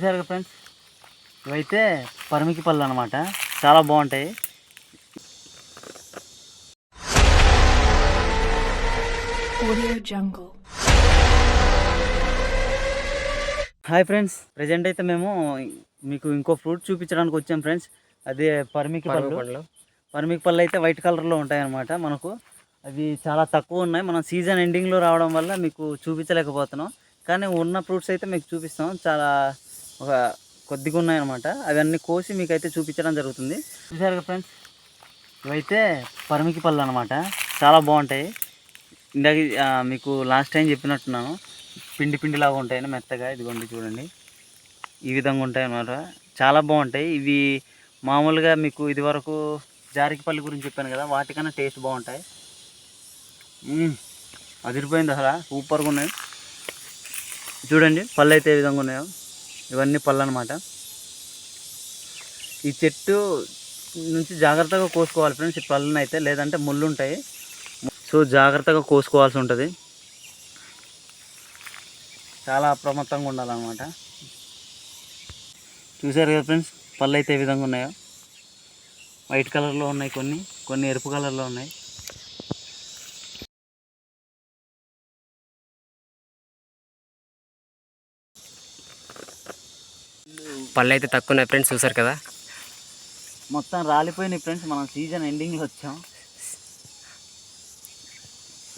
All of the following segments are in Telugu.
చూసారుగా ఫ్రెండ్స్ ఇవైతే పరిమికి పళ్ళు అనమాట చాలా బాగుంటాయి. హాయ్ ఫ్రెండ్స్ ప్రజెంట్ అయితే మేము మీకు ఇంకో ఫ్రూట్ చూపించడానికి వచ్చాం ఫ్రెండ్స్ అదే పరిమికి పళ్ళు. పరిమికి పళ్ళు అయితే వైట్ కలర్లో ఉంటాయి అన్నమాట మనకు. అవి చాలా తక్కువ ఉన్నాయి. మనం సీజన్ ఎండింగ్లో రావడం వల్ల మీకు చూపించలేకపోతున్నాం. కానీ ఉన్న ఫ్రూట్స్ అయితే మీకు చూపిస్తాం. చాలా ఒక కొద్దిగా ఉన్నాయన్నమాట. అవన్నీ కోసి మీకు అయితే చూపించడం జరుగుతుంది. చూసారు ఫ్రెండ్స్? ఇవైతే పరిమికి పళ్ళు అనమాట చాలా బాగుంటాయి. ఇందాక మీకు లాస్ట్ టైం చెప్పినట్టున్నాను. పిండి పిండిలాగా ఉంటాయని మెత్తగా. ఇదిగోండి చూడండి. ఈ విధంగా ఉంటాయి అన్నమాట. చాలా బాగుంటాయి. ఇవి మామూలుగా మీకు ఇది వరకు జారికిపల్లి గురించి చెప్పాను కదా వాటికన్నా టేస్ట్ బాగుంటాయి. అదిరిపోయింది అసలు. సూపర్గా ఉన్నాయి. చూడండి పళ్ళు అయితే ఏ విధంగా ఉన్నాయో. ఇవన్నీ పళ్ళు అనమాట ఈ చెట్టు నుంచి జాగ్రత్తగా కోసుకోవాలి ఫ్రెండ్స్ ఈ పళ్ళను అయితే లేదంటే ముళ్ళు ఉంటాయి సో జాగ్రత్తగా కోసుకోవాల్సి ఉంటుంది. చాలా అప్రమత్తంగా ఉండాలన్నమాట. చూసారు కదా ఫ్రెండ్స్ పళ్ళు అయితే ఏ విధంగా ఉన్నాయో? వైట్ కలర్లో ఉన్నాయి కొన్ని కొన్ని ఎరుపు కలర్లో ఉన్నాయి. పళ్ళు అయితే తక్కువ ఉన్నాయి ఫ్రెండ్స్ చూసారు కదా? మొత్తం రాలిపోయినాయి ఫ్రెండ్స్ మనం సీజన్ ఎండింగ్లో వచ్చాం.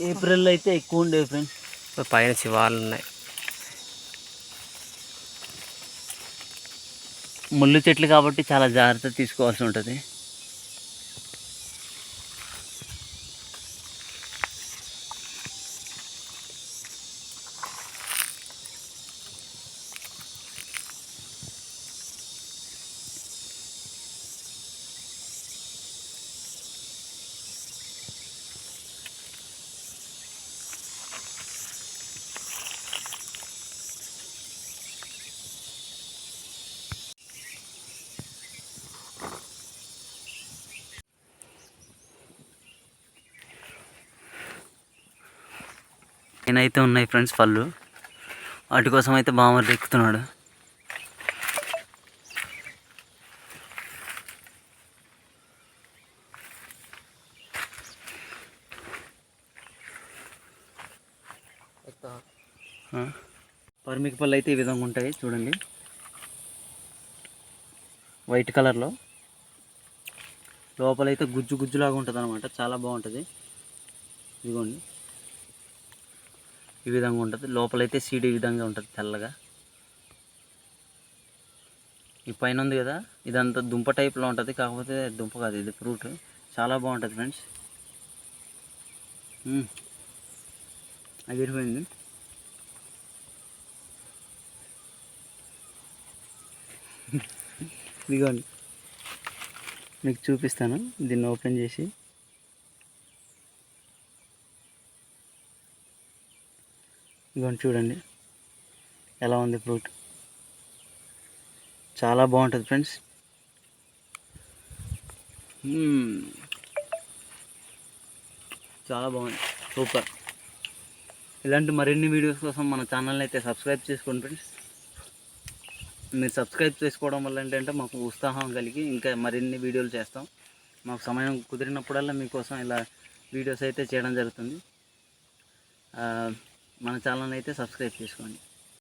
ఏప్రిల్లో అయితే ఎక్కువ ఉండేవి ఫ్రెండ్స్ పైన శివాలు ఉన్నాయి. ముళ్ళు చెట్లు కాబట్టి చాలా జాగ్రత్త తీసుకోవాల్సి ఉంటుంది. నేనైతే ఉన్నాయి ఫ్రెండ్స్ పళ్ళు. వాటి కోసం అయితే బామర్ ఎక్కుతున్నాడు. ఆ, పరిమికి పళ్ళు అయితే ఈ విధంగా ఉంటాయి చూడండి. వైట్ కలర్లో లోపలైతే గుజ్జు గుజ్జులాగా ఉంటుంది అనమాట చాలా బాగుంటుంది. ఇదిగోండి. ఈ విధంగా ఉంటుంది. లోపలైతే సీడ్ ఈ విధంగా ఉంటుంది తెల్లగా. ఈ పైన ఉంది కదా ఇదంతా దుంప టైప్లో ఉంటుంది. కాకపోతే దుంప కాదు ఇది ఫ్రూట్. చాలా బాగుంటుంది ఫ్రెండ్స్. అదిరిపోయింది. ఇదిగోండి. మీకు చూపిస్తాను. దీన్ని ఓపెన్ చేసి. ఇదిగోండి చూడండి. ఎలా ఉంది ఫ్రూట్? చాలా బాగుంటుంది ఫ్రెండ్స్. చాలా బాగుంది. సూపర్. ఇలాంటి మరిన్ని వీడియోస్ కోసం మన ఛానల్ని అయితే సబ్స్క్రైబ్ చేసుకోండి ఫ్రెండ్స్. మీరు సబ్స్క్రైబ్ చేసుకోవడం వల్ల ఏంటంటే మాకు ఉత్సాహం కలిగి ఇంకా మరిన్ని వీడియోలు చేస్తాం. మాకు సమయం కుదిరినప్పుడల్లా మీకోసం ఇలా వీడియోస్ అయితే చేయడం జరుగుతుంది. మన ఛానల్ అయితే సబ్స్క్రైబ్ చేసుకోండి.